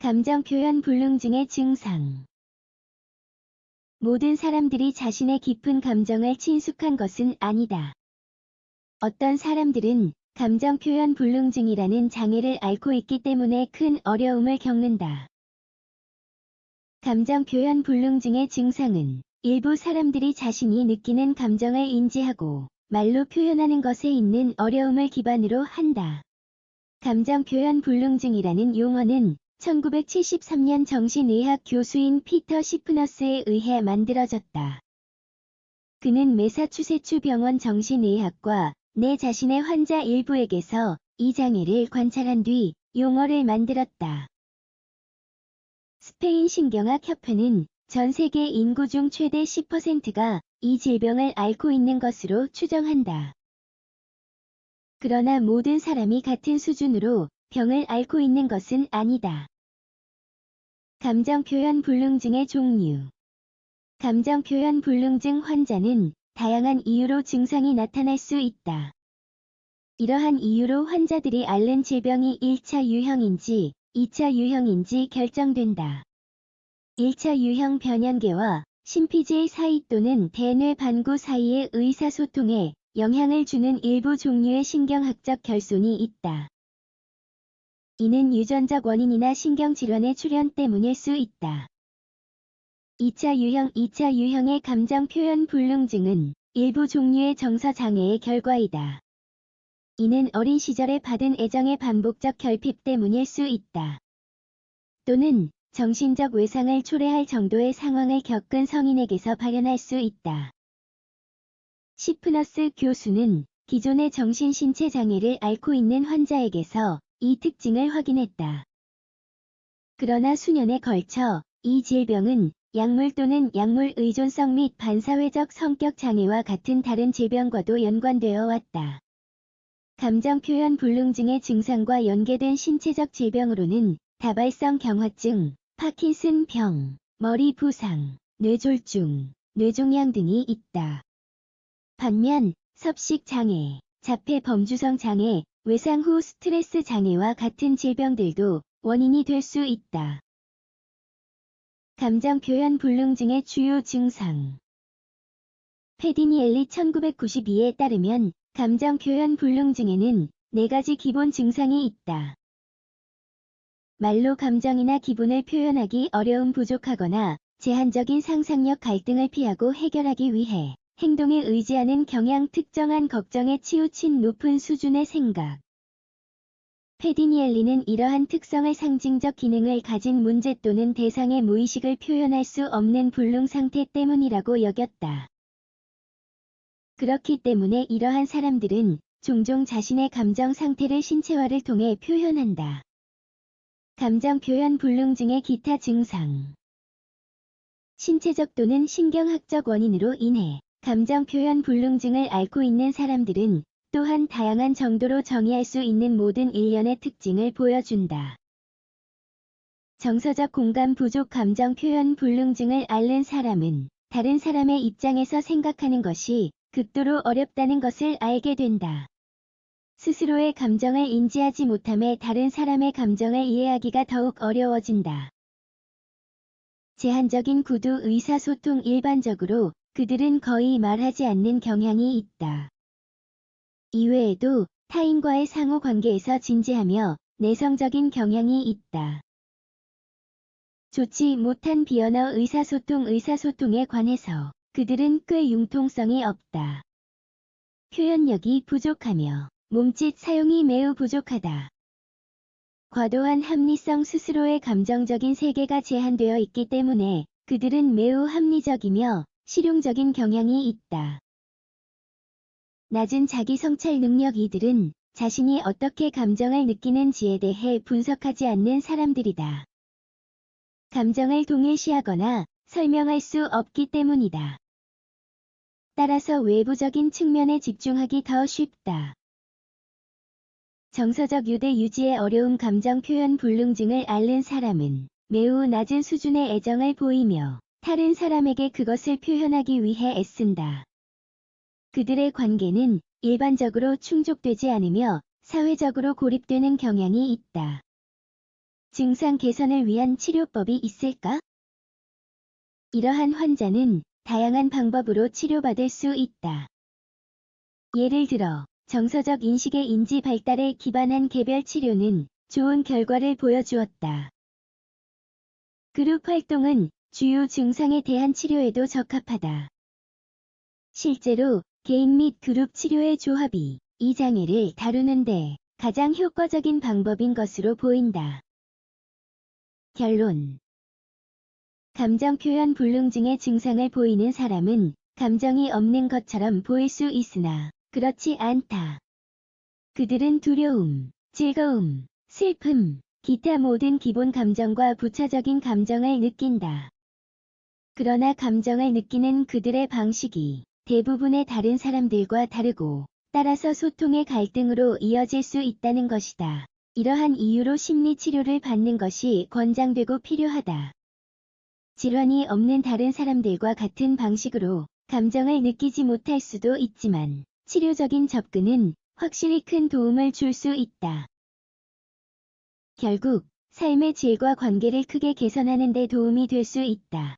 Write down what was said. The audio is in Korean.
감정 표현 불능증의 증상 모든 사람들이 자신의 깊은 감정을 친숙한 것은 아니다. 어떤 사람들은 감정 표현 불능증이라는 장애를 앓고 있기 때문에 큰 어려움을 겪는다. 감정 표현 불능증의 증상은 일부 사람들이 자신이 느끼는 감정을 인지하고 말로 표현하는 것에 있는 어려움을 기반으로 한다. 감정 표현 불능증이라는 용어는 1973년 정신의학 교수인 피터 시프너스에 의해 만들어졌다. 그는 메사추세츠 병원 정신의학과 내 자신의 환자 일부에게서 이 장애를 관찰한 뒤 용어를 만들었다. 스페인 신경학 협회는 전 세계 인구 중 최대 10%가 이 질병을 앓고 있는 것으로 추정한다. 그러나 모든 사람이 같은 수준으로 병을 앓고 있는 것은 아니다. 감정 표현 불능증의 종류 감정 표현 불능증 환자는 다양한 이유로 증상이 나타날 수 있다. 이러한 이유로 환자들이 앓는 질병이 1차 유형인지 2차 유형인지 결정된다. 1차 유형 변연계와 심피지의 사이 또는 대뇌 반구 사이의 의사소통에 영향을 주는 일부 종류의 신경학적 결손이 있다. 이는 유전적 원인이나 신경질환의 출현 때문일 수 있다. 2차 유형 2차 유형의 감정 표현 불능증은 일부 종류의 정서 장애의 결과이다. 이는 어린 시절에 받은 애정의 반복적 결핍 때문일 수 있다. 또는 정신적 외상을 초래할 정도의 상황을 겪은 성인에게서 발현할 수 있다. 시프너스 교수는 기존의 정신신체 장애를 앓고 있는 환자에게서 이 특징을 확인했다. 그러나 수년에 걸쳐 이 질병은 약물 또는 약물 의존성 및 반사회적 성격 장애와 같은 다른 질병과도 연관되어 왔다. 감정 표현 불능증의 증상과 연계된 신체적 질병으로는 다발성 경화증, 파킨슨 병, 머리 부상, 뇌졸중, 뇌종양 등이 있다. 반면 섭식 장애, 자폐 범주성 장애, 외상 후 스트레스 장애와 같은 질병들도 원인이 될 수 있다. 감정 표현 불능증의 주요 증상 페디니엘리 1992에 따르면 감정 표현 불능증에는 네 가지 기본 증상이 있다. 말로 감정이나 기분을 표현하기 어려움 부족하거나 제한적인 상상력 갈등을 피하고 해결하기 위해 행동에 의지하는 경향 특정한 걱정에 치우친 높은 수준의 생각. 페디니엘리는 이러한 특성의 상징적 기능을 가진 문제 또는 대상의 무의식을 표현할 수 없는 불능 상태 때문이라고 여겼다. 그렇기 때문에 이러한 사람들은 종종 자신의 감정 상태를 신체화를 통해 표현한다. 감정 표현 불능증의 기타 증상 신체적 또는 신경학적 원인으로 인해 감정 표현 불능증을 앓고 있는 사람들은 또한 다양한 정도로 정의할 수 있는 모든 일련의 특징을 보여준다. 정서적 공감 부족 감정 표현 불능증을 앓는 사람은 다른 사람의 입장에서 생각하는 것이 극도로 어렵다는 것을 알게 된다. 스스로의 감정을 인지하지 못함에 다른 사람의 감정을 이해하기가 더욱 어려워진다. 제한적인 구두 의사소통 일반적으로 그들은 거의 말하지 않는 경향이 있다. 이외에도 타인과의 상호 관계에서 진지하며 내성적인 경향이 있다. 좋지 못한 비언어 의사소통 의사소통에 관해서 그들은 꽤 융통성이 없다. 표현력이 부족하며 몸짓 사용이 매우 부족하다. 과도한 합리성 스스로의 감정적인 세계가 제한되어 있기 때문에 그들은 매우 합리적이며 실용적인 경향이 있다. 낮은 자기 성찰 능력 이들은 자신이 어떻게 감정을 느끼는지에 대해 분석하지 않는 사람들이다. 감정을 동일시하거나 설명할 수 없기 때문이다. 따라서 외부적인 측면에 집중하기 더 쉽다. 정서적 유대 유지의 어려움 감정 표현 불능증을 앓는 사람은 매우 낮은 수준의 애정을 보이며 다른 사람에게 그것을 표현하기 위해 애쓴다. 그들의 관계는 일반적으로 충족되지 않으며 사회적으로 고립되는 경향이 있다. 증상 개선을 위한 치료법이 있을까? 이러한 환자는 다양한 방법으로 치료받을 수 있다. 예를 들어, 정서적 인식의 인지 발달에 기반한 개별 치료는 좋은 결과를 보여주었다. 그룹 활동은 주요 증상에 대한 치료에도 적합하다. 실제로 개인 및 그룹 치료의 조합이 이 장애를 다루는데 가장 효과적인 방법인 것으로 보인다. 결론 감정 표현 불능증의 증상을 보이는 사람은 감정이 없는 것처럼 보일 수 있으나 그렇지 않다. 그들은 두려움, 즐거움, 슬픔, 기타 모든 기본 감정과 부차적인 감정을 느낀다. 그러나 감정을 느끼는 그들의 방식이 대부분의 다른 사람들과 다르고 따라서 소통의 갈등으로 이어질 수 있다는 것이다. 이러한 이유로 심리 치료를 받는 것이 권장되고 필요하다. 질환이 없는 다른 사람들과 같은 방식으로 감정을 느끼지 못할 수도 있지만 치료적인 접근은 확실히 큰 도움을 줄 수 있다. 결국 삶의 질과 관계를 크게 개선하는 데 도움이 될 수 있다.